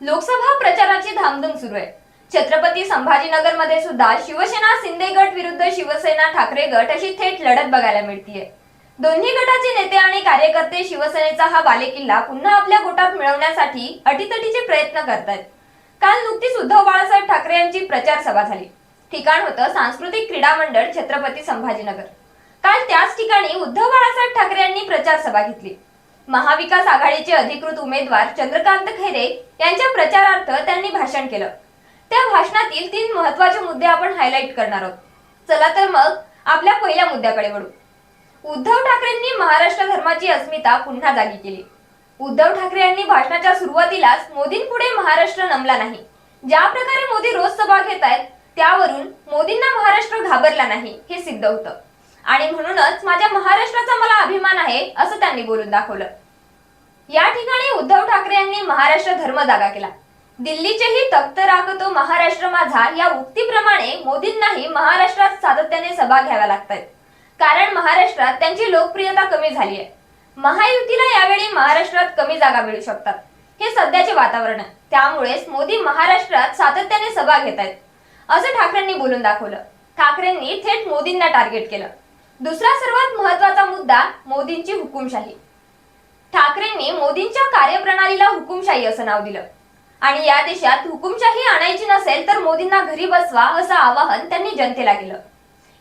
लोकसभा प्रचाराची धामधूम सुरू आहे. छत्रपती संभाजीनगरमध्ये सुद्धा शिवसेना शिंदे गट विरुद्ध शिवसेना ठाकरे गट अशी थेट लढत बघायला मिळतीये. दोन्ही गटाचे नेते आणि कार्यकर्ते शिवसेनेचा हा बालेकिल्ला पुन्हा आपल्या गोटात मिळवण्यासाठी अटीतटीचे प्रयत्न करतायत. काल नुकतीच उद्धव बाळासाहेब ठाकरे यांची प्रचार सभा झाली. ठिकाण होतं सांस्कृतिक क्रीडा मंडळ छत्रपती संभाजीनगर. काल त्याच ठिकाणी उद्धव बाळासाहेब ठाकरे यांनी प्रचार सभा घेतली. महाविकास आघाडीचे अधिकृत उमेदवार चंद्रकांत खैरे यांच्या प्रचारार्थ त्यांनी भाषण केलं. त्या भाषणातील तीन महत्त्वाचे मुद्दे आपण हायलाईट करणार आहोत. चला तर मग आपल्या पहिल्या मुद्द्याकडे वळू. उद्धव ठाकरेंनी महाराष्ट्र धर्माची अस्मिता पुन्हा जागी केली. उद्धव ठाकरे यांनी भाषणाच्या सुरुवातीलाच मोदींपुढे महाराष्ट्र नमला नाही. ज्या प्रकारे मोदी रोज सभा घेत आहेत त्यावरून मोदींना महाराष्ट्र घाबरला नाही हे सिद्ध होतं. आणि म्हणूनच माझ्या महाराष्ट्राचा मला अभिमान आहे असं त्यांनी बोलून दाखवलं. या ठिकाणी उद्धव ठाकरे यांनी महाराष्ट्र धर्म जागा केला. दिल्लीचेही तख्त राखतो महाराष्ट्र माझा या उक्तीप्रमाणे मोदींनाही महाराष्ट्रात सातत्याने सभा घ्याव्या लागतात. कारण महाराष्ट्रात त्यांची लोकप्रियता कमी झाली आहे. महायुतीला यावेळी महाराष्ट्रात कमी जागा मिळू शकतात. हे सध्याचे वातावरण आहे. त्यामुळेच मोदी महाराष्ट्रात सातत्याने सभा घेत आहेत. असं ठाकरेंनी बोलून दाखवलं. ठाकरेंनी थेट मोदींना टार्गेट केलं. दुसरा सर्वात महत्त्वाचा मुद्दा मोदींची हुकुमशाही. ठाकरेंनी मोदींच्या कार्यप्रणालीला हुकुमशाही असं नाव दिलं. आणि या देशात हुकुमशाही आणायची नसेल तर मोदींना घरी बसवा असं आवाहन त्यांनी जनतेला केलं.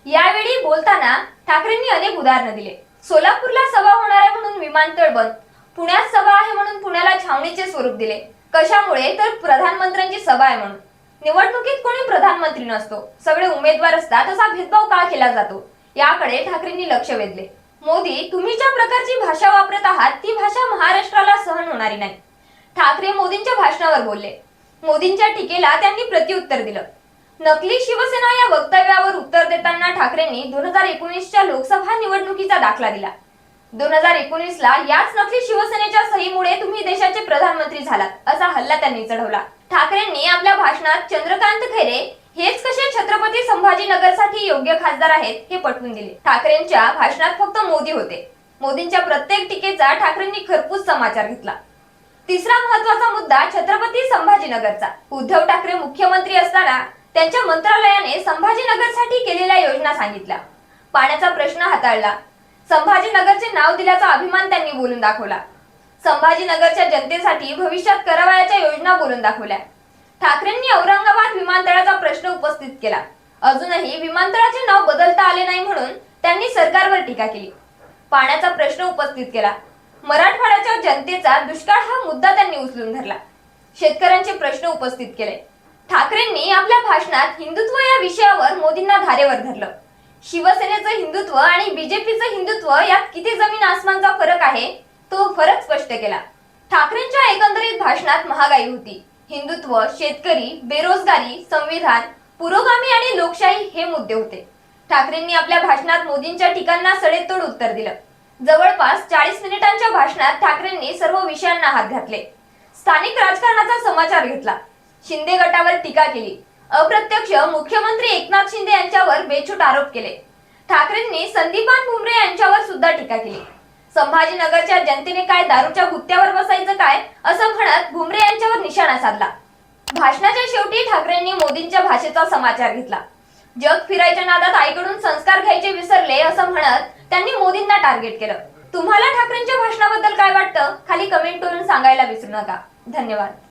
यावेळी बोलताना ठाकरेंनी अनेक उदाहरणं दिले. सोलापूरला सभा होणार आहे म्हणून विमानतळ बंद. पुण्यात सभा आहे म्हणून पुण्याला छावणीचे स्वरूप दिले. कशामुळे? तर प्रधानमंत्र्यांची सभा आहे म्हणून. निवडणुकीत कोणी प्रधानमंत्री नसतो. सगळे उमेदवार असतात असा भेदभाव का केला जातो? याकडे ठाकरेंनी लक्ष वेधले. मोदी तुम्ही ज्या प्रकारची भाषा वापरत आहात ती भाषा महाराष्ट्राला सहन होणारी नाही. ठाकरे मोदींच्या भाषणावर बोलले. मोदींच्या टीकेला त्यांनी प्रत्युत्तर दिलं. नकली शिवसेना या वक्तव्यावर उत्तर देताना ठाकरेंनी दोन हजार एकोणीसच्या लोकसभा निवडणुकीचा दाखला दिला. दोन हजार एकोणीसला याच नकली शिवसेनेच्या सहीमुळे तुम्ही देशाचे प्रधानमंत्री झालात असा हल्ला त्यांनी चढवला. ठाकरेंनी आपल्या भाषणात चंद्रकांत खैरे हेच कसे छत्रपती संभाजीनगरसाठी योग्य खासदार आहेत हे पटवून दिले. ठाकरेंच्या भाषणात फक्त मोदी होते. मोदींच्या प्रत्येक टीकेचा ठाकरेंनी खरपूस समाचार घेतला. तिसरा महत्त्वाचा मुद्दा छत्रपती संभाजीनगरचा. उद्धव ठाकरे मुख्यमंत्री असताना त्यांच्या मंत्रालयाने संभाजीनगरसाठी केलेल्या योजना सांगितल्या. पाण्याचा प्रश्न हाताळला. संभाजीनगरचे नाव दिल्याचा अभिमान त्यांनी बोलून दाखवला. संभाजीनगरच्या जनतेसाठी भविष्यात करावयाच्या योजना बोलून दाखवल्या. ठाकरेंनी औरंगाबाद विमानतळाचा प्रश्न उपस्थित केला. अजूनही विमानतळाचे नाव बदलता आले नाही म्हणून त्यांनी सरकारवर टीका केली. पाण्याचा प्रश्न उपस्थित केला. मराठवाड्याच्या जनतेचा दुष्काळ हा मुद्दा त्यांनी उचलून धरला. शेतकऱ्यांचे प्रश्न उपस्थित केले. ठाकरेंनी आपल्या भाषणात हिंदुत्व या विषयावर मोदींना धारेवर धरलं. शिवसेनेचं हिंदुत्व आणि बीजेपीचं हिंदुत्व यात किती जमीन आसमानचा फरक आहे तो फरक स्पष्ट केला. ठाकरेंच्या एकंदरीत भाषणात महागाई होती. हिंदुत्व शेतकरी बेरोजगारी संविधान पुरोगामी आणि लोकशाही हे मुद्दे होते. ठाकरेंनी आपल्या भाषणात मोदींच्या टीकांना सडेतोड उत्तर दिलं. जवळपास चाळीस मिनिटांच्या भाषणात ठाकरेंनी सर्व विषयांना हात घातले. स्थानिक राजकारणाचा समाचार घेतला. शिंदे गटावर टीका केली. अप्रत्यक्ष मुख्यमंत्री एकनाथ शिंदे यांच्यावर बेछूट आरोप केले. ठाकरेंनी संदीपान भुमरे यांच्यावर सुद्धा टीका केली. संभाजीनगरच्या जनतेने काय दारूच्या गुत्त्यावर बसायचं काय असं म्हणत भुमरे यांच्यावर निशाणा साधला. भाषणाच्या शेवटी ठाकरेंनी मोदींच्या भाषेचा समाचार घेतला. जग फिरायच्या नादात आईकडून संस्कार घ्यायचे विसरले असं म्हणत त्यांनी मोदींना टार्गेट केलं. तुम्हाला ठाकरेंच्या भाषणाबद्दल काय वाटतं? खाली कमेंट करून सांगायला विसरू नका. धन्यवाद.